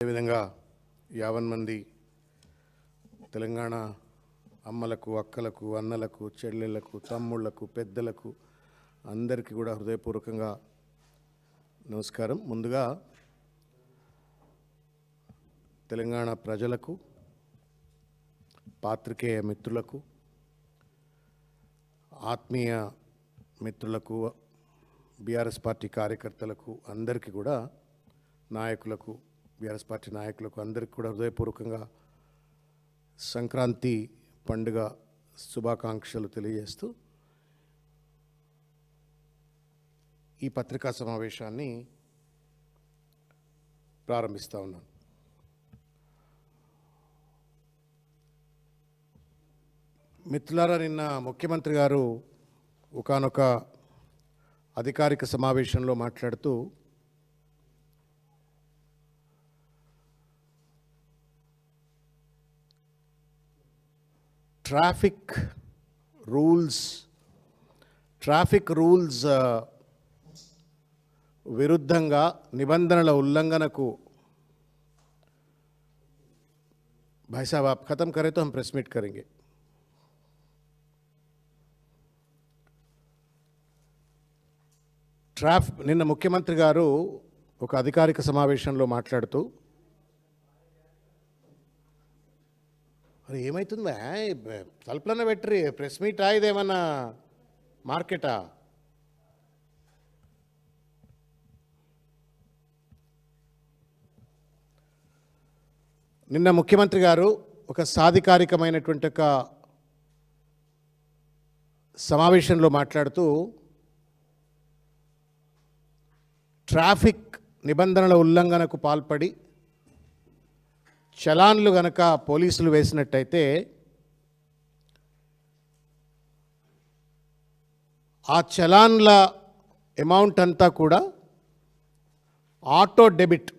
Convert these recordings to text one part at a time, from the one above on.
అదేవిధంగా యావన్ మంది తెలంగాణ అమ్మలకు అక్కలకు అన్నలకు చెల్లెళ్ళకు తమ్ముళ్ళకు పెద్దలకు అందరికీ కూడా హృదయపూర్వకంగా నమస్కారం. ముందుగా తెలంగాణ ప్రజలకు పాత్రికేయ మిత్రులకు ఆత్మీయ మిత్రులకు బీఆర్ఎస్ పార్టీ కార్యకర్తలకు అందరికీ కూడా నాయకులకు బీఆర్ఎస్ పార్టీ నాయకులకు అందరికీ కూడా హృదయపూర్వకంగా సంక్రాంతి పండుగ శుభాకాంక్షలు తెలియజేస్తూ ఈ పత్రికా సమావేశాన్ని ప్రారంభిస్తా ఉన్నాను. మిత్రులారా నిన్న ముఖ్యమంత్రి గారు ఒకానొక అధికారిక సమావేశంలో మాట్లాడుతూ ట్రాఫిక్ రూల్స్ ట్రాఫిక్ రూల్స్ ఆ, విరుద్ధంగా నిబంధనల ఉల్లంఘనకు भाई साहब आप ख़त्म करें तो हम प्रेस मीट करेंगे ట్రాఫ్ నిన్న ముఖ్యమంత్రి గారు ఒక అధికారిక సమావేశంలో మాట్లాడుతూ మరి ఏమవుతుందా తలుపులన్న పెట్టరి ప్రెస్ మీటా ఇదేమన్నా మార్కెటా? నిన్న ముఖ్యమంత్రి గారు ఒక సాధికారికమైనటువంటి ఒక సమావేశంలో మాట్లాడుతూ ట్రాఫిక్ నిబంధనల ఉల్లంఘనకు పాల్పడి చలాన్లు గనక పోలీసులు వేసినట్టయితే ఆ చలాన్ల అమౌంట్ అంతా కూడా ఆటో డెబిట్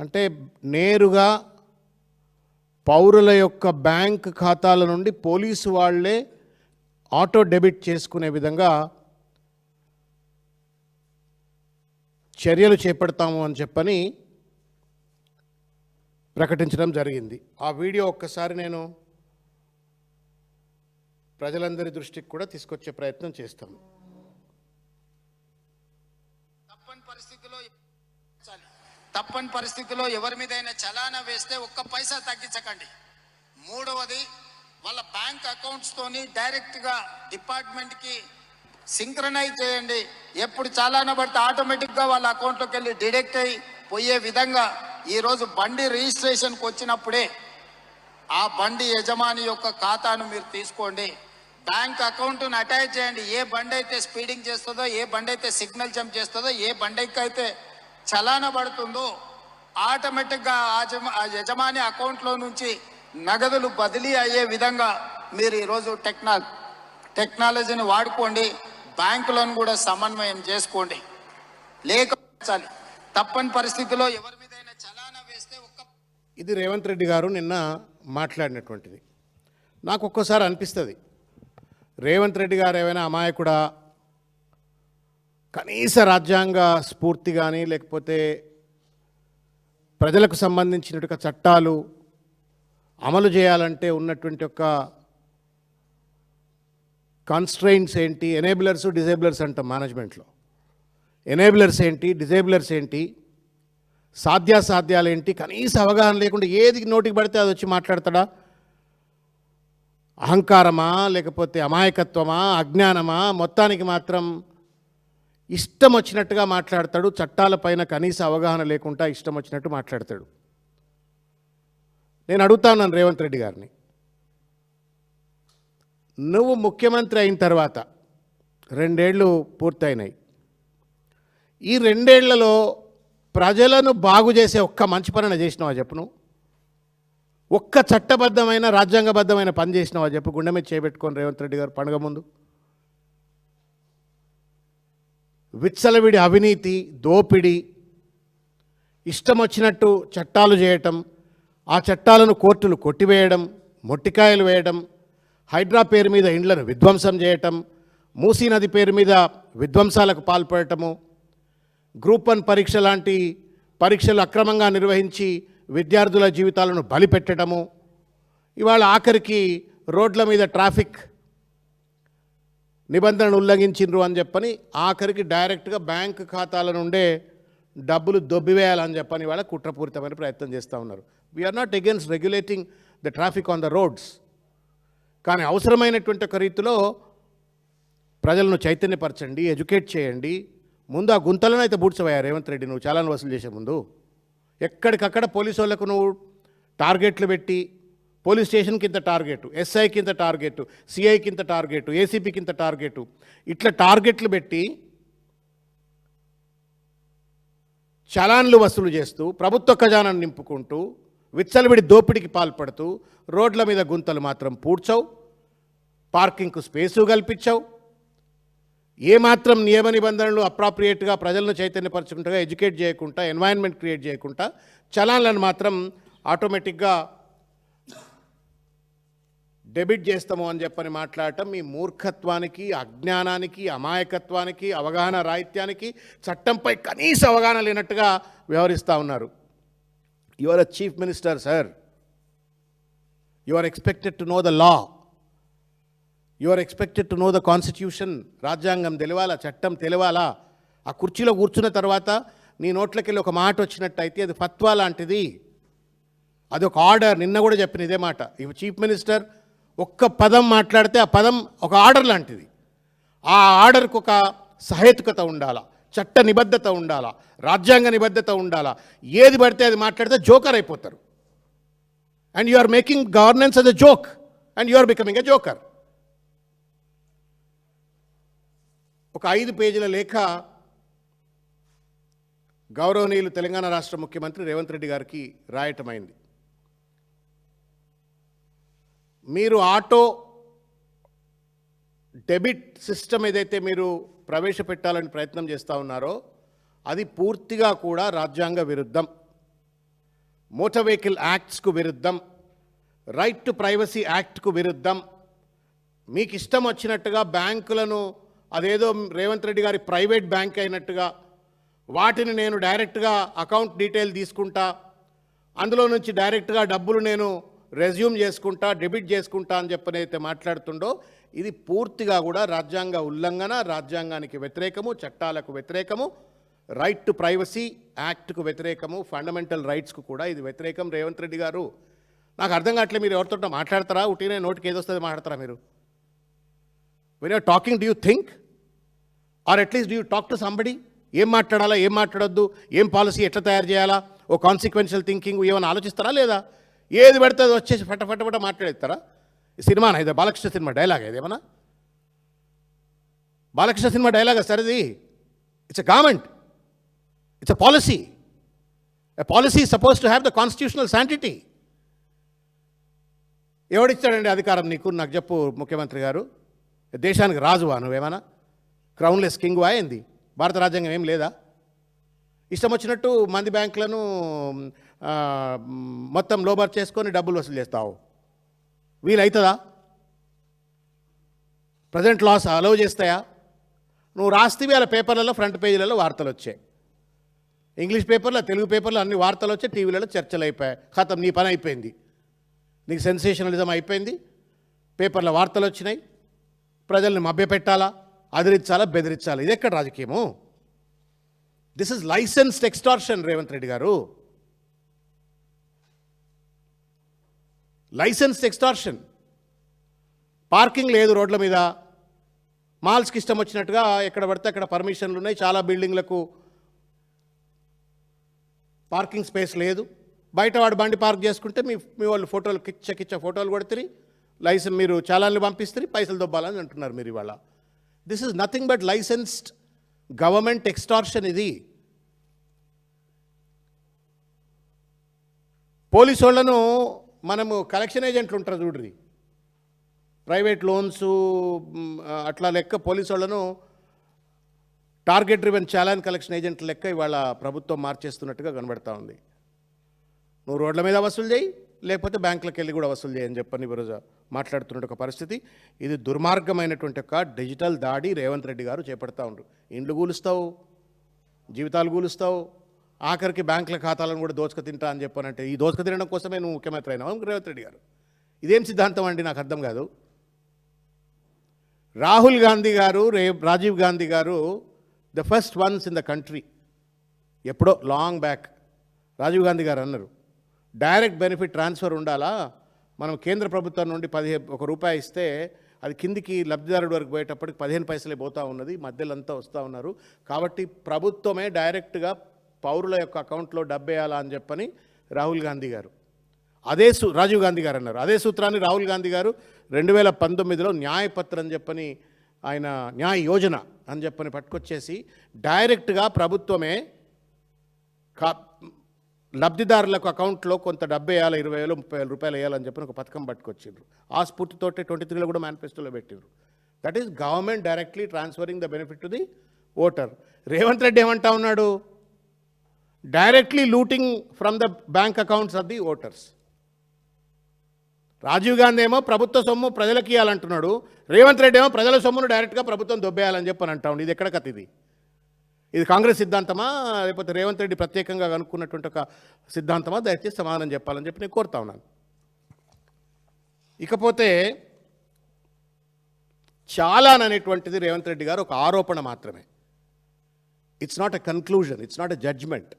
అంటే నేరుగా పౌరుల యొక్క బ్యాంక్ ఖాతాల నుండి పోలీసు వాళ్ళే ఆటో డెబిట్ చేసుకునే విధంగా చర్యలు చేపడతాము అని చెప్పని ప్రకటించడం జరిగింది. ఆ వీడియో ఒక్కసారి నేను ప్రజలందరి దృష్టికి కూడా తీసుకొచ్చే ప్రయత్నం చేస్తాను తప్పని పరిస్థితిలో తప్పని పరిస్థితిలో ఎవరి మీదైనా చలానా వేస్తే ఒక్క పైసా తగ్గించకండి. మూడవది వాళ్ళ బ్యాంక్ అకౌంట్స్తోని డైరెక్ట్గా డిపార్ట్మెంట్కి సింక్రనైజ్ చేయండి. ఎప్పుడు చలానా పడితే ఆటోమేటిక్గా వాళ్ళ అకౌంట్లోకి వెళ్ళి డిడెక్ట్ అయి పోయే విధంగా ఈరోజు బండి రిజిస్ట్రేషన్కి వచ్చినప్పుడే ఆ బండి యజమాని యొక్క ఖాతాను మీరు తీసుకోండి. బ్యాంక్ అకౌంట్ను అటాచ్ చేయండి. ఏ బండి అయితే స్పీడింగ్ చేస్తుందో ఏ బండి అయితే సిగ్నల్ జంప్ చేస్తుందో ఏ బండికి అయితే చలాన పడుతుందో ఆటోమేటిక్గా ఆ యజమాని అకౌంట్లో నుంచి నగదులు బదిలీ అయ్యే విధంగా మీరు ఈరోజు టెక్నా టెక్నాలజీని వాడుకోండి. బ్యాంకులను కూడా సమన్వయం చేసుకోండి. లేక తప్పని పరిస్థితిలో ఎవరి మీదైనా చలానా వేస్తే ఒక్క ఇది రేవంత్ రెడ్డి గారు నిన్న మాట్లాడినటువంటిది. నాకు ఒక్కోసారి అనిపిస్తుంది. రేవంత్ రెడ్డి గారు ఏమైనా అమాయకుడా? కనీస రాజ్యాంగ స్ఫూర్తి కానీ లేకపోతే ప్రజలకు సంబంధించినట్టుగా చట్టాలు అమలు చేయాలంటే ఉన్నటువంటి ఒక కాన్స్ట్రైన్స్ ఏంటి? ఎనేబులర్స్ డిజేబులర్స్ అంటాం మేనేజ్మెంట్లో ఎనేబులర్స్ ఏంటి? డిజేబులర్స్ ఏంటి? సాధ్యాసాధ్యాలు ఏంటి కనీస అవగాహన లేకుండా ఏది నోటికి పడితే అది వచ్చి మాట్లాడతాడా? అహంకారమా లేకపోతే అమాయకత్వమా అజ్ఞానమా? మొత్తానికి మాత్రం ఇష్టం వచ్చినట్టుగా మాట్లాడతాడు. చట్టాలపైన కనీస అవగాహన లేకుండా ఇష్టం వచ్చినట్టు మాట్లాడతాడు. నేను అడుగుతా ఉన్నాను రేవంత్ రెడ్డి గారిని. నువ్వు ముఖ్యమంత్రి అయిన తర్వాత రెండేళ్ళు పూర్తయినాయి. ఈ రెండేళ్ళలో ప్రజలను బాగు చేసే ఒక్క మంచి పనిన చేసినావా చెప్పు నువ్వు? ఒక్క చట్టబద్ధమైన రాజ్యాంగబద్ధమైన పని చేసినావా చెప్పు? గుండె మీద చేపెట్టుకొని రేవంత్ రెడ్డి గారు పండుగ ముందు. విచ్చలవిడి అవినీతి దోపిడీ ఇష్టం వచ్చినట్టు చట్టాలు చేయటం ఆ చట్టాలను కోర్టులు కొట్టివేయడం మొట్టికాయలు వేయడం హైడ్రా పేరు మీద ఇండ్లను విధ్వంసం చేయటం మూసీ నది పేరు మీద విధ్వంసాలకు పాల్పడటము గ్రూప్ వన్ పరీక్ష లాంటి పరీక్షలు అక్రమంగా నిర్వహించి విద్యార్థుల జీవితాలను బలిపెట్టడము. ఇవాళ ఆఖరికి రోడ్ల మీద ట్రాఫిక్ నిబంధనలు ఉల్లంఘించిండ్రు అని చెప్పని ఆఖరికి డైరెక్ట్గా బ్యాంక్ ఖాతాల నుండే డబ్బులు దొబ్బివేయాలని చెప్పని వాళ్ళ కుట్రపూరితమైన ప్రయత్నం చేస్తూ ఉన్నారు. We're not against regulating the traffic on the roads కానీ అవసరమైనటువంటి ఒక రీతిలో ప్రజలను చైతన్యపరచండి ఎడ్యుకేట్ చేయండి. ముందు ఆ గుంతలను అయితే బూడ్చవయ్యా రేవంత్ రెడ్డి నువ్వు చాలా వసూలు చేసే ముందు. ఎక్కడికక్కడ పోలీసు వాళ్ళకు నువ్వు టార్గెట్లు పెట్టి పోలీస్ స్టేషన్ కింద టార్గెట్ ఎస్ఐ కింద టార్గెట్ సిఐ కింద టార్గెట్ ఏసీపీ కింద టార్గెట్ ఇట్లా టార్గెట్లు పెట్టి చలాన్లు వసూలు చేస్తూ ప్రభుత్వ ఖజానాన్ని నింపుకుంటూ విచ్చలవిడి దోపిడికి పాల్పడుతూ రోడ్ల మీద గుంతలు మాత్రం పూడ్చవు పార్కింగ్కు స్పేసు కల్పించావు ఏమాత్రం నియమ నిబంధనలు అప్రాప్రియేట్గా ప్రజలను చైతన్యపరచుకుంటా ఎడ్యుకేట్ చేయకుండా ఎన్వైరన్మెంట్ క్రియేట్ చేయకుండా చలాన్లను మాత్రం ఆటోమేటిక్గా డెబిట్ చేస్తాము అని చెప్పని మాట్లాడటం మీ మూర్ఖత్వానికి అజ్ఞానానికి అమాయకత్వానికి అవగాహన రాహిత్యానికి చట్టంపై కనీస అవగాహన లేనట్టుగా వ్యవహరిస్తూ ఉన్నారు. You are a chief minister sir you are expected to know the law you are expected to know the constitution రాజ్యాంగం తెలియాలా చట్టం తెలియాలా? ఆ కుర్చీలో కూర్చున్న తర్వాత నీ నోట్లకెళ్ళి ఒక మాట వచ్చినట్టయితే అది ఫత్వా లాంటిది. అది ఒక ఆర్డర్ నిన్న కూడా చెప్పిన ఇదే మాట. ఇవి చీఫ్ మినిస్టర్ ఒక్క పదం మాట్లాడితే ఆ పదం ఒక ఆర్డర్ లాంటిది. ఆ ఆర్డర్కు ఒక సహేతుకత ఉండాలా చట్ట నిబద్ధత ఉండాలా రాజ్యాంగ నిబద్ధత ఉండాలా? ఏది పడితే అది మాట్లాడితే జోకర్ అయిపోతారు. And you are making governance as a joke and you are becoming a joker ఒక ఐదు పేజీల లేఖ గౌరవనీయులు తెలంగాణ రాష్ట్ర ముఖ్యమంత్రి రేవంత్ రెడ్డి గారికి రాయటమైంది. మీరు ఆటో డెబిట్ సిస్టమ్ ఏదైతే మీరు ప్రవేశపెట్టాలని ప్రయత్నం చేస్తూ ఉన్నారో అది పూర్తిగా కూడా రాజ్యాంగ విరుద్ధం. మోటార్ వెహికల్ యాక్ట్స్కు విరుద్ధం. రైట్ టు ప్రైవసీ యాక్ట్కు విరుద్ధం. మీకు ఇష్టం వచ్చినట్టుగా బ్యాంకులను అదేదో రేవంత్ రెడ్డి గారి ప్రైవేట్ బ్యాంక్ అయినట్టుగా వాటిని నేను డైరెక్ట్గా అకౌంట్ డీటెయిల్ తీసుకుంటా అందులో నుంచి డైరెక్ట్గా డబ్బులు నేను రెజ్యూమ్ చేసుకుంటా డెబిట్ చేసుకుంటా అని చెప్పని అయితే మాట్లాడుతుండో ఇది పూర్తిగా కూడా రాజ్యాంగ ఉల్లంఘన రాజ్యాంగానికి వ్యతిరేకము చట్టాలకు వ్యతిరేకము రైట్ టు ప్రైవసీ యాక్ట్కు వ్యతిరేకము ఫండమెంటల్ రైట్స్కు కూడా ఇది వ్యతిరేకం రేవంత్ రెడ్డి గారు. నాకు అర్థం కావట్లేదు మీరు ఎవరితో మాట్లాడతారా? ఉట్టినే నోటికి ఏదొస్తుంది మాట్లాడతారా మీరు? When are talking do you think are at least do you talk to somebody ఏం మాట్లాడాలా? ఏం మాట్లాడొద్దు? ఏం పాలసీ ఎట్లా తయారు చేయాలా? ఓ కాన్సిక్వెన్షియల్ థింకింగ్ ఏమైనా ఆలోచిస్తారా లేదా? ఏది పడితే అది వచ్చేసి ఫట ఫట మాట్లాడేస్తారా? సినిమా ఇదే బాలకృష్ణ సినిమా డైలాగ్ ఇది ఏమన్నా? బాలకృష్ణ సినిమా డైలాగా సార్ ఇది? It's a government it's a policy a policy suppose to have the constitutional sanctity ఎవడిచ్చాడండి అధికారం నీకు? నాకు చెప్పు ముఖ్యమంత్రి గారు. దేశానికి రాజువా నువ్వేమన్నా? క్రౌన్లెస్ కింగ్ అయింది. భారత రాజ్యాంగం ఏం లేదా? ఇష్టం వచ్చినట్టు మంది బ్యాంకులను మొత్తం లోబర్ చేసుకొని డబ్బులు వసూలు చేస్తావు. వీలవుతుందా ప్రజెంట్ లాస్ అలౌ చేస్తాయా? నువ్వు రాస్తేవి అలా పేపర్లలో ఫ్రంట్ పేజీలలో వార్తలు వచ్చాయి. ఇంగ్లీష్ పేపర్లో తెలుగు పేపర్లో అన్ని వార్తలు వచ్చాయి టీవీలలో చర్చలు అయిపోయాయి. ఖతం నీ పని అయిపోయింది. నీకు సెన్సేషనలిజం అయిపోయింది. పేపర్లో వార్తలు వచ్చినాయి. ప్రజల్ని మభ్యపెట్టాలా? అదిరించాలా బెదిరించాలి? ఇది ఎక్కడ రాజకీయము? This is licensed extortion Revanth Reddy garu. Licensed extortion parking లేదు రోడ్ల మీద. మాల్స్కి ఇష్టం వచ్చినట్టుగా ఎక్కడ పడితే అక్కడ పర్మిషన్లు ఉన్నాయి. చాలా బిల్డింగ్లకు పార్కింగ్ స్పేస్ లేదు. బయట వాడు బండి పార్క్ చేసుకుంటే మీ మీ వాళ్ళు ఫోటోలు కిచ్చ కిచ్చ ఫోటోలు కొడుతుంది లైసెన్స్ మీరు చాలాన్ని పంపిస్తారు పైసలు దొబ్బాలని అంటున్నారు మీరు ఇవాళ. This is nothing but licensed government extortion ఇది. పోలీసు వాళ్ళను మనము కలెక్షన్ ఏజెంట్లు ఉంటారు చూడ్రి. ప్రైవేట్ లోన్స్ అట్లా లెక్క పోలీసు వాళ్ళను టార్గెట్ డ్రివెన్ చాలాన్ కలెక్షన్ ఏజెంట్ల లెక్క ఇవాళ ప్రభుత్వం మార్చేస్తున్నట్టుగా కనబడతా ఉంది. నువ్వు రోడ్ల మీద వసూలు చేయి లేకపోతే బ్యాంకులకు వెళ్ళి కూడా వసూలు చేయని చెప్పని ఈరోజు మాట్లాడుతున్న ఒక పరిస్థితి. ఇది దుర్మార్గమైనటువంటి ఒక డిజిటల్ దాడి రేవంత్ రెడ్డి గారు చేపడతా ఉండరు. ఇండ్లు కూలుస్తావు జీవితాలు కూలుస్తావు ఆఖరికి బ్యాంకుల ఖాతాలను కూడా దోచక తింటా అని చెప్పానంటే ఈ దోచక తినడం కోసమే నువ్వు ముఖ్యమంత్రి అయినావు? రేవంత్ రెడ్డి గారు. ఇదేం సిద్ధాంతం అండి? నాకు అర్థం కాదు. రాహుల్ గాంధీ గారు రే Rajiv Gandhi garu the first ones in the country. ఎప్పుడో లాంగ్ బ్యాక్. రాజీవ్ గాంధీ గారు అన్నారు. డైరెక్ట్ బెనిఫిట్ ట్రాన్స్ఫర్ ఉండాలా? మనం కేంద్ర ప్రభుత్వం నుండి పదిహే ఒక రూపాయి ఇస్తే అది కిందికి లబ్ధిదారుడి వరకు పోయేటప్పటికి పదిహేను పైసలే పోతూ ఉన్నది మధ్యలో అంతా వస్తూ ఉన్నారు. కాబట్టి ప్రభుత్వమే డైరెక్ట్గా పౌరుల యొక్క అకౌంట్లో డబ్బేయాలా అని చెప్పని రాహుల్ గాంధీ గారు. అదే సూ రాజీవ్ గాంధీ గారు అన్నారు. అదే సూత్రాన్ని రాహుల్ గాంధీ గారు రెండు వేల పంతొమ్మిదిలో న్యాయపత్రం అని చెప్పని ఆయన న్యాయ యోజన అని చెప్పని పట్టుకొచ్చేసి డైరెక్ట్గా ప్రభుత్వమే కా లబ్ధిదారులకు అకౌంట్లో కొంత డబ్బు వేయాలి ఇరవై వేలు ముప్పై వేల రూపాయలు వేయాలని చెప్పి ఒక పథకం పట్టుకొచ్చిండ్రు. ఆ స్ఫూర్తితోటి ట్వంటీ త్రీలో కూడా మేనిఫెస్టోలో పెట్టిండ్రు that is government directly transferring the benefit to the voter Revanth Reddy ఏమంటా ఉన్నాడు? Directly looting from the bank accounts of the voters Rajiv Gandhi ఏమో ప్రభుత్వ సొమ్ము ప్రజలకు ఇవ్వాలంటున్నాడు రేవంత్ రెడ్డి ఏమో ప్రజల సొమ్మును డైరెక్ట్గా ప్రభుత్వం దొబ్బేయాలని చెప్పని అంటా ఉండి. ఇది ఎక్కడ కథ ఇది? ఇది కాంగ్రెస్ సిద్ధాంతమా? లేకపోతే రేవంత్ రెడ్డి ప్రత్యేకంగా కనుక్కున్నటువంటి ఒక సిద్ధాంతమా? దయచేసి సమాధానం చెప్పాలని చెప్పి నేను కోరుతా ఉన్నాను. ఇకపోతే చాలాన్ అనేటువంటిది రేవంత్ రెడ్డి గారు ఒక ఆరోపణ మాత్రమే. It's not a conclusion it's not a judgement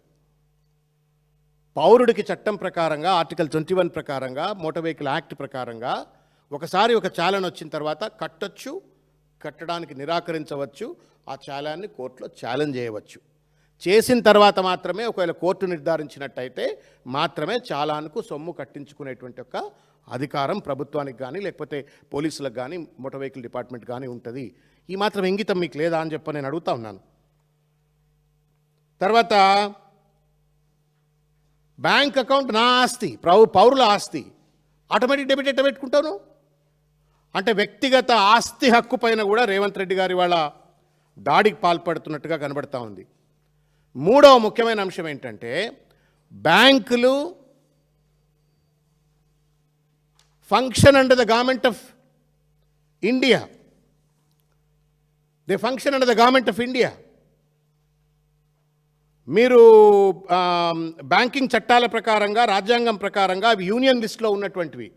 పౌరుడికి చట్టం ప్రకారంగా ఆర్టికల్ ట్వంటీ వన్ ప్రకారంగా మోటార్ వెహికల్ యాక్ట్ ప్రకారంగా ఒకసారి ఒక చాలన్ వచ్చిన తర్వాత కట్టొచ్చు కట్టడానికి నిరాకరించవచ్చు ఆ చాలాన్ని కోర్టులో ఛాలెంజ్ చేయవచ్చు. చేసిన తర్వాత మాత్రమే ఒకవేళ కోర్టు నిర్ధారించినట్టయితే మాత్రమే చాలాన్కు సొమ్ము కట్టించుకునేటువంటి ఒక అధికారం ప్రభుత్వానికి కానీ లేకపోతే పోలీసులకు కానీ మోటార్ వెహికల్ డిపార్ట్మెంట్ కానీ ఉంటుంది. ఈ మాత్రం ఇంగితం మీకు లేదా అని చెప్పి నేను అడుగుతా ఉన్నాను. తర్వాత బ్యాంక్ అకౌంట్ నా ఆస్తి పౌ పౌరుల ఆస్తి. ఆటోమేటిక్ డెబిట్ ఎట్ట పెట్టుకుంటాను అంటే వ్యక్తిగత ఆస్తి హక్కు పైన కూడా రేవంత్ రెడ్డి గారి వాళ్ళ దాడికి పాల్పడుతున్నట్టుగా కనబడతా ఉంది. మూడవ ముఖ్యమైన అంశం ఏంటంటే బ్యాంకులు function under the government of India they function under the government of India మీరు um, బ్యాంకింగ్ చట్టాల ప్రకారంగా రాజ్యాంగం ప్రకారంగా అవి యూనియన్ లిస్ట్లో ఉన్నటువంటివి.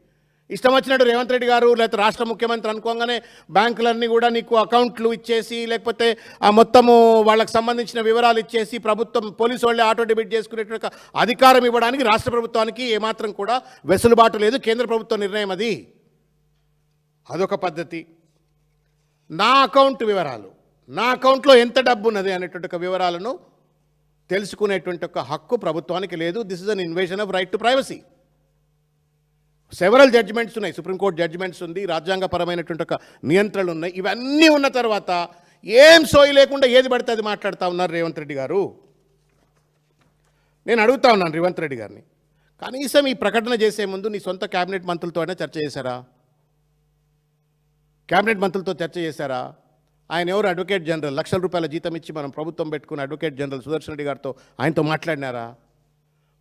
ఇష్టం వచ్చినట్టు రేవంత్ రెడ్డి గారు లేకపోతే రాష్ట్ర ముఖ్యమంత్రి అనుకోగానే బ్యాంకులన్నీ కూడా నీకు అకౌంట్లు ఇచ్చేసి లేకపోతే ఆ మొత్తము వాళ్ళకి సంబంధించిన వివరాలు ఇచ్చేసి ప్రభుత్వం పోలీసు వాళ్ళే ఆటో డెబిట్ చేసుకునేటువంటి అధికారం ఇవ్వడానికి రాష్ట్ర ప్రభుత్వానికి ఏమాత్రం కూడా వెసులుబాటు లేదు. కేంద్ర ప్రభుత్వ నిర్ణయం అది. అదొక పద్ధతి. నా అకౌంట్ వివరాలు. నా అకౌంట్లో ఎంత డబ్బు ఉన్నది అనేటువంటి వివరాలను తెలుసుకునేటువంటి ఒక హక్కు ప్రభుత్వానికి లేదు. This is an invasion of right to privacy several judgements ఉన్నాయి. సుప్రీంకోర్టు జడ్జిమెంట్స్ ఉంది. రాజ్యాంగపరమైనటువంటి ఒక నియంత్రణలు ఉన్నాయి. ఇవన్నీ ఉన్న తర్వాత ఏం సోయి లేకుండా ఏది పడితే అది మాట్లాడుతూ ఉన్నారు రేవంత్ రెడ్డి గారు. నేను అడుగుతా ఉన్నాను రేవంత్ రెడ్డి గారిని. కనీసం ఈ ప్రకటన చేసే ముందు నీ సొంత క్యాబినెట్ మంత్రులతో అయినా చర్చ చేశారా? క్యాబినెట్ మంత్రులతో చర్చ చేశారా? ఆయన ఎవరు? Advocate general. లక్షల రూపాయల జీతం ఇచ్చి మనం ప్రభుత్వం పెట్టుకున్న అడ్వకేట్ జనరల్ సుదర్శన్ రెడ్డి గారితో ఆయనతో మాట్లాడినారా?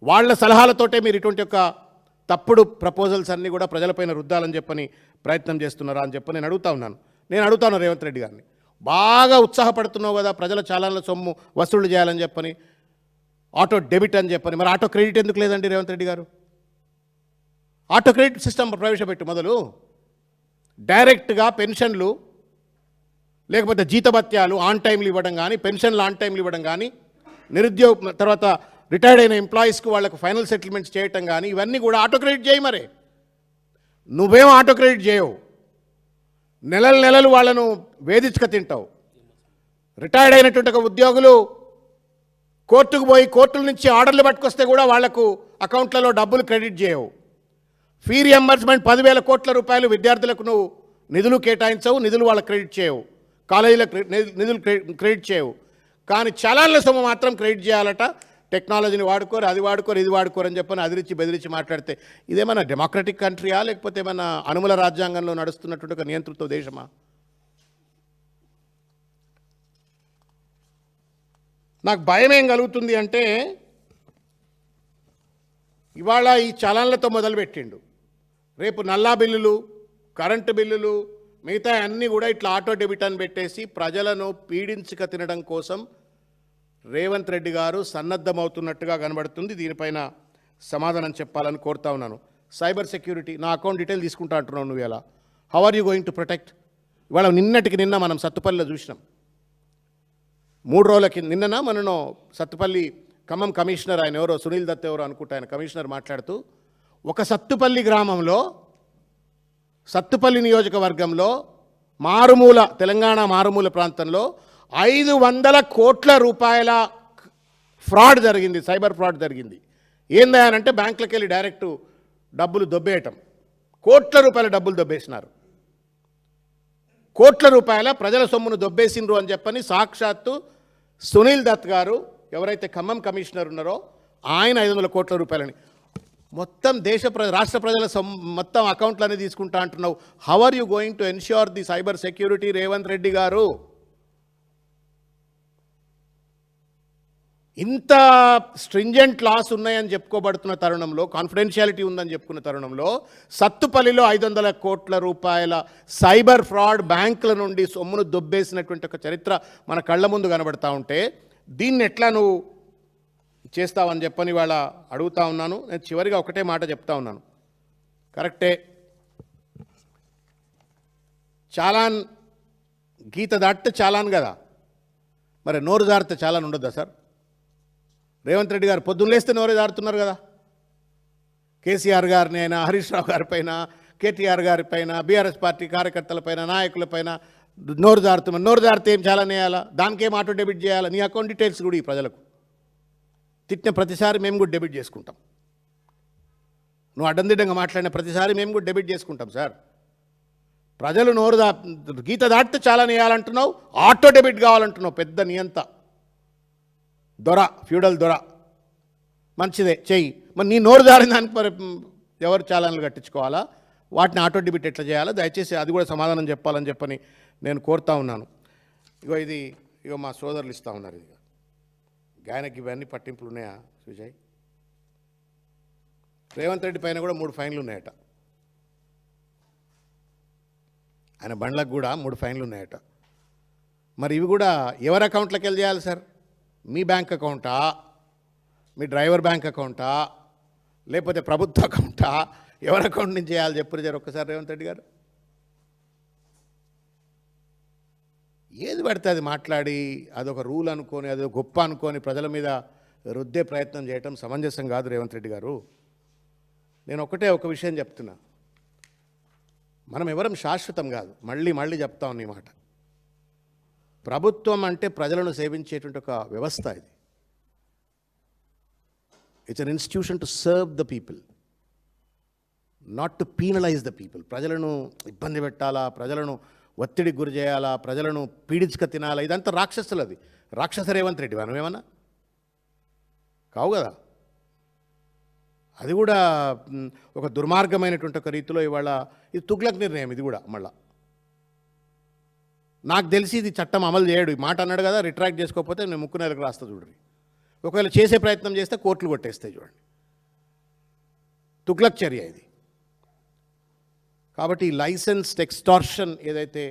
వాళ్ళ సలహాలతోటే మీరు ఇటువంటి యొక్క తప్పుడు ప్రపోజల్స్ అన్నీ కూడా ప్రజలపైన రుద్దాలని చెప్పని ప్రయత్నం చేస్తున్నారా అని చెప్పి నేను అడుగుతా ఉన్నాను. నేను అడుగుతాను రేవంత్ రెడ్డి గారిని. బాగా ఉత్సాహపడుతున్నావు కదా ప్రజల చాలాల సొమ్ము వసూళ్ళు చేయాలని చెప్పని ఆటో డెబిట్ అని చెప్పని మరి ఆటో క్రెడిట్ ఎందుకు లేదండి రేవంత్ రెడ్డి గారు? ఆటో క్రెడిట్ సిస్టమ్ ప్రవేశపెట్టు మొదలు. డైరెక్ట్గా పెన్షన్లు లేకపోతే జీతభత్యాలు ఆన్ టైంలు ఇవ్వడం కానీ పెన్షన్లు ఆన్ టైంలు ఇవ్వడం కానీ నిరుద్యోగ తర్వాత రిటైర్డ్ అయిన ఎంప్లాయీస్కి వాళ్ళకు ఫైనల్ సెటిల్మెంట్స్ చేయటం కానీ ఇవన్నీ కూడా ఆటో క్రెడిట్ చేయి మరి. నువ్వేం ఆటో క్రెడిట్ చేయవు. నెలలు నెలలు వాళ్ళను వేధించుక తింటావు. రిటైర్డ్ అయినటువంటి ఒక ఉద్యోగులు కోర్టుకు పోయి కోర్టుల నుంచి ఆర్డర్లు పట్టుకొస్తే కూడా వాళ్ళకు అకౌంట్లలో డబ్బులు క్రెడిట్ చేయవు. ఫీ రియంబర్స్మెంట్ పదివేల కోట్ల రూపాయలు విద్యార్థులకు నువ్వు నిధులు కేటాయించవు నిధులు వాళ్ళకి క్రెడిట్ చేయవు. కాలేజీలకు నిధులు క్రెడిట్ చేయవు. కానీ చలాన్ల సొమ్ము మాత్రం క్రెడిట్ చేయాలట. టెక్నాలజీని వాడుకోరు అది వాడుకోరు ఇది వాడుకోరు అని చెప్పని అదిరించి బెదిరించి మాట్లాడితే ఇదేమన్నా డెమోక్రటిక్ కంట్రీయా లేకపోతే ఏమన్నా అనుమల రాజ్యాంగంలో నడుస్తున్నటువంటి ఒక నియంతృత్వ దేశమా? నాకు భయం ఏం కలుగుతుంది అంటే ఇవాళ ఈ చలన్లతో మొదలుపెట్టిండు. రేపు నల్లా బిల్లులు కరెంటు బిల్లులు మిగతా అన్నీ కూడా ఇట్లా ఆటో డెబిట్ అని పెట్టేసి ప్రజలను పీడించక తినడం కోసం రేవంత్ రెడ్డి గారు సన్నద్ధమవుతున్నట్టుగా కనబడుతుంది. దీనిపైన సమాధానం చెప్పాలని కోరుతా ఉన్నాను. సైబర్ సెక్యూరిటీ నా అకౌంట్ డీటెయిల్ తీసుకుంటా అంటున్నావు నువ్వు ఎలా how are you going to protect ఇవాళ నిన్నటికి నిన్న మనం సత్తుపల్లిలో చూసినాం. మూడు రోజుల కింద నిన్ననా మనను సత్తుపల్లి ఖమ్మం కమిషనర్ ఆయన ఎవరో సునీల్ దత్ ఎవరో అనుకుంటా ఆయన కమిషనర్ మాట్లాడుతూ ఒక సత్తుపల్లి గ్రామంలో సత్తుపల్లి నియోజకవర్గంలో మారుమూల తెలంగాణ మారుమూల ప్రాంతంలో ఐదు వందల కోట్ల రూపాయల ఫ్రాడ్ జరిగింది సైబర్ ఫ్రాడ్ జరిగింది. ఏందనంటే బ్యాంకులకు వెళ్ళి డైరెక్ట్ డబ్బులు దొబ్బేయటం. కోట్ల రూపాయల డబ్బులు దొబ్బేసినారు. కోట్ల రూపాయల ప్రజల సొమ్మును దొబ్బేసిండ్రు అని చెప్పని సాక్షాత్తు సునీల్ దత్ గారు ఎవరైతే ఖమ్మం కమిషనర్ ఉన్నారో ఆయన ఐదు వందల కోట్ల రూపాయలని. మొత్తం దేశ ప్ర రాష్ట్ర ప్రజల సొమ్ మొత్తం అకౌంట్లన్నీ తీసుకుంటా అంటున్నావు. How are you going to ensure the cyber security Revanth Reddy garu? ఇంత స్ట్రింజెంట్ లాస్ ఉన్నాయని చెప్పుకోబడుతున్న తరుణంలో కాన్ఫిడెన్షియాలిటీ ఉందని చెప్పుకున్న తరుణంలో సత్తుపల్లిలో ఐదు వందల కోట్ల రూపాయల సైబర్ ఫ్రాడ్ బ్యాంకుల నుండి సొమ్మును దొబ్బేసినటువంటి ఒక చరిత్ర మన కళ్ళ ముందు కనబడతా ఉంటే దీన్ని ఎట్లా నువ్వు చేస్తావని చెప్పని వాళ్ళ అడుగుతా ఉన్నాను. నేను చివరిగా ఒకటే మాట చెప్తా ఉన్నాను. కరెక్టే. చాలాన్ గీత దాటితే చాలాన్ కదా. మరి నోరు దాటితే చాలాన్ ఉండద్దా సార్? రేవంత్ రెడ్డి గారు పొద్దున్న లేస్తే నోరే జారుతున్నారు కదా. కేసీఆర్ గారిని అయినా హరీష్ రావు గారిపైన కేటీఆర్ గారిపైన బీఆర్ఎస్ పార్టీ కార్యకర్తలపైన నాయకులపైన నోరు జారుతున్నారు నోరు దారితే ఏం చాలా నేయాలా? దానికేం ఆటో డెబిట్ చేయాలా? నీ అకౌంట్ డీటెయిల్స్ కూడా ఈ ప్రజలకు. తిట్టిన ప్రతిసారి మేము కూడా డెబిట్ చేసుకుంటాం. నువ్వు అడ్డందిడ్డంగా మాట్లాడిన ప్రతిసారి మేము కూడా డెబిట్ చేసుకుంటాం సార్. ప్రజలు నోరు దా గీత దాటితే చాలా నేయాలంటున్నావు ఆటో డెబిట్ కావాలంటున్నావు పెద్ద నియంత. దొర ఫ్యూడల్ దొర. మంచిదే చెయ్యి. మరి నీ నోరు దారిన దానికి ఎవరు చాలాన్లు కట్టించుకోవాలా? వాటిని ఆటో డెబిట్ ఎట్లా చేయాలా? దయచేసి అది కూడా సమాధానం చెప్పాలని చెప్పని నేను కోరుతా ఉన్నాను. ఇగో ఇది ఇగో మా సోదరులు ఇస్తా ఉన్నారు ఇది గాయనకి ఇవన్నీ పట్టింపులు ఉన్నాయా సుజయ్? రేవంత్ రెడ్డి పైన కూడా మూడు ఫైన్లు ఉన్నాయట. ఆయన బండ్లకు కూడా మూడు ఫైన్లు ఉన్నాయట. మరి ఇవి కూడా ఎవరి అకౌంట్లోకి వెళ్ళి చేయాలి సార్? మీ బ్యాంక్ అకౌంటా? మీ డ్రైవర్ బ్యాంక్ అకౌంటా? లేకపోతే ప్రభుత్వ అకౌంటా? ఎవరి అకౌంట్ నుంచి చేయాలి చెప్పు జర ఒక్కసారి రేవంత్ రెడ్డి గారు. ఏది పడితే అది మాట్లాడి అదొక రూల్ అనుకొని అదొక గొప్ప అనుకొని ప్రజల మీద రుద్దే ప్రయత్నం చేయటం సమంజసం కాదు రేవంత్ రెడ్డి గారు. నేను ఒకటే ఒక విషయం చెప్తున్నా. మనం ఎవరం శాశ్వతం కాదు. మళ్ళీ మళ్ళీ చెప్తా ఉన్న ఈ మాట. ప్రభుత్వం అంటే ప్రజలను సేవించేటువంటి ఒక వ్యవస్థ ఇది. It's an institution to serve the people not to penalize the people ప్రజలను ఇబ్బంది పెట్టాలా? ప్రజలను ఒత్తిడికి గురి చేయాలా? ప్రజలను పీడించక తినాలా? ఇదంతా రాక్షసులది రాక్షస రేవంత్ రెడ్డి మనం ఏమన్నా కావు కదా. అది కూడా ఒక దుర్మార్గమైనటువంటి ఒక రీతిలో ఇవాళ ఇది తుగ్లక్ నిర్ణయం ఇది కూడా మళ్ళీ. నాకు తెలిసి ఇది చట్టం అమలు చేయడు. ఈ మాట అన్నాడు కదా రిట్రాక్ట్ చేసుకోకపోతే నేను ముక్కు నెలకు రాస్తా చూడండి ఒకవేళ చేసే ప్రయత్నం చేస్తే కోర్టులు కొట్టేస్తాయి చూడండి. తుగ్లక్ చర్య ఇది. కాబట్టి లైసెన్స్డ్ ఎక్స్టార్షన్ ఏదైతే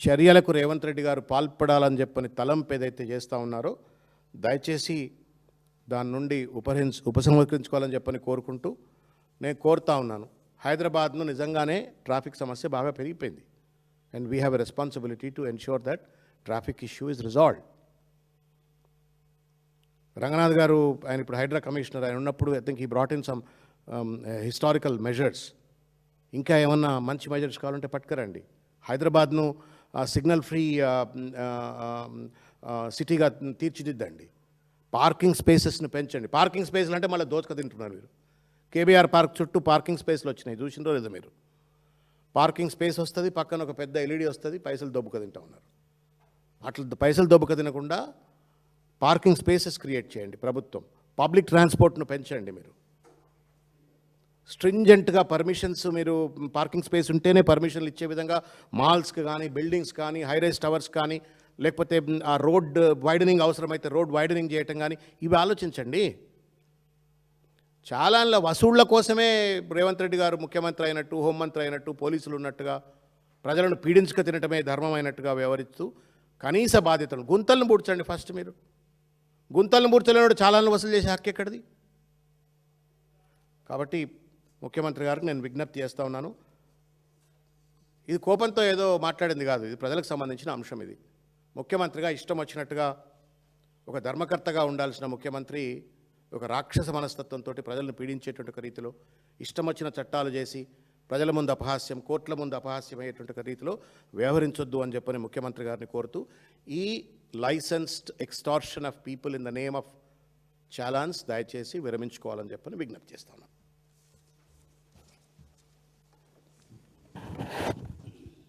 చర్యలకు రేవంత్ రెడ్డి గారు పాల్పడాలని చెప్పని తలంపు ఏదైతే చేస్తూ ఉన్నారో దయచేసి దాని నుండి ఉపహరించ ఉపసంహరించుకోవాలని చెప్పని కోరుకుంటూ నేను కోరుతా ఉన్నాను. హైదరాబాద్ను నిజంగానే ట్రాఫిక్ సమస్య బాగా పెరిగిపోయింది. And we have a responsibility to ensure that traffic issue is resolved Ranganath గారు ఆయన ఇప్పుడు హైడ్రా కమిషనర్ ఆయన ఉన్నప్పుడు ఐ థింక్ ఈ brought in some historical measures ఇంకా ఏమన్నా మంచి మెజర్స్ కావాలంటే పట్టుకురండి. హైదరాబాద్ను సిగ్నల్ ఫ్రీ సిటీగా తీర్చిదిద్దండి. పార్కింగ్ స్పేసెస్ని పెంచండి. పార్కింగ్ స్పేస్లు అంటే మళ్ళీ దోచుక తింటున్నారు మీరు. కేబీఆర్ పార్క్ చుట్టూ పార్కింగ్ స్పేస్లు వచ్చినాయి. చూసిందో లేదో మీరు. పార్కింగ్ స్పేస్ వస్తుంది పక్కన ఒక పెద్ద ఎల్ఈడి వస్తుంది పైసలు దొబ్బుక తింటా ఉన్నారు. అట్లా పైసలు దొబ్బక తినకుండా పార్కింగ్ స్పేసెస్ క్రియేట్ చేయండి ప్రభుత్వం. పబ్లిక్ ట్రాన్స్పోర్ట్ను పెంచండి మీరు. స్ట్రింజెంట్గా పర్మిషన్స్ మీరు పార్కింగ్ స్పేస్ ఉంటేనే పర్మిషన్లు ఇచ్చే విధంగా మాల్స్కి కానీ బిల్డింగ్స్ కానీ హైరైజ్ టవర్స్ కానీ లేకపోతే ఆ రోడ్ వైడనింగ్ అవసరమైతే రోడ్ వైడనింగ్ చేయటం కానీ ఇవి ఆలోచించండి. చాలా వసూళ్ళ కోసమే రేవంత్ రెడ్డి గారు ముఖ్యమంత్రి అయినట్టు హోంమంత్రి అయినట్టు పోలీసులు ఉన్నట్టుగా ప్రజలను పీడించుక తినటమే ధర్మమైనట్టుగా వ్యవహరిస్తూ కనీస బాధ్యతలు. గుంతలను పూడ్చండి ఫస్ట్ మీరు. గుంతలను పూడ్చలేనోడు చాలాను వసూలు చేసే హక్కు ఎక్కడిది? కాబట్టి ముఖ్యమంత్రి గారికి నేను విజ్ఞప్తి చేస్తూ ఉన్నాను. ఇది కోపంతో ఏదో మాట్లాడింది కాదు. ఇది ప్రజలకు సంబంధించిన అంశం ఇది. ముఖ్యమంత్రిగా ఇష్టం వచ్చినట్టుగా ఒక ధర్మకర్తగా ఉండాల్సిన ముఖ్యమంత్రి ఒక రాక్షస మనస్తత్వంతో ప్రజలను పీడించేటువంటి ఒక రీతిలో ఇష్టం వచ్చిన చట్టాలు చేసి ప్రజల ముందు అపహాస్యం కోర్టుల ముందు అపహాస్యం అయ్యేటువంటి ఒక రీతిలో వ్యవహరించొద్దు అని చెప్పని ముఖ్యమంత్రి గారిని కోరుతూ ఈ licensed extortion of people in the name of challans దయచేసి విరమించుకోవాలని చెప్పని విజ్ఞప్తి చేస్తాను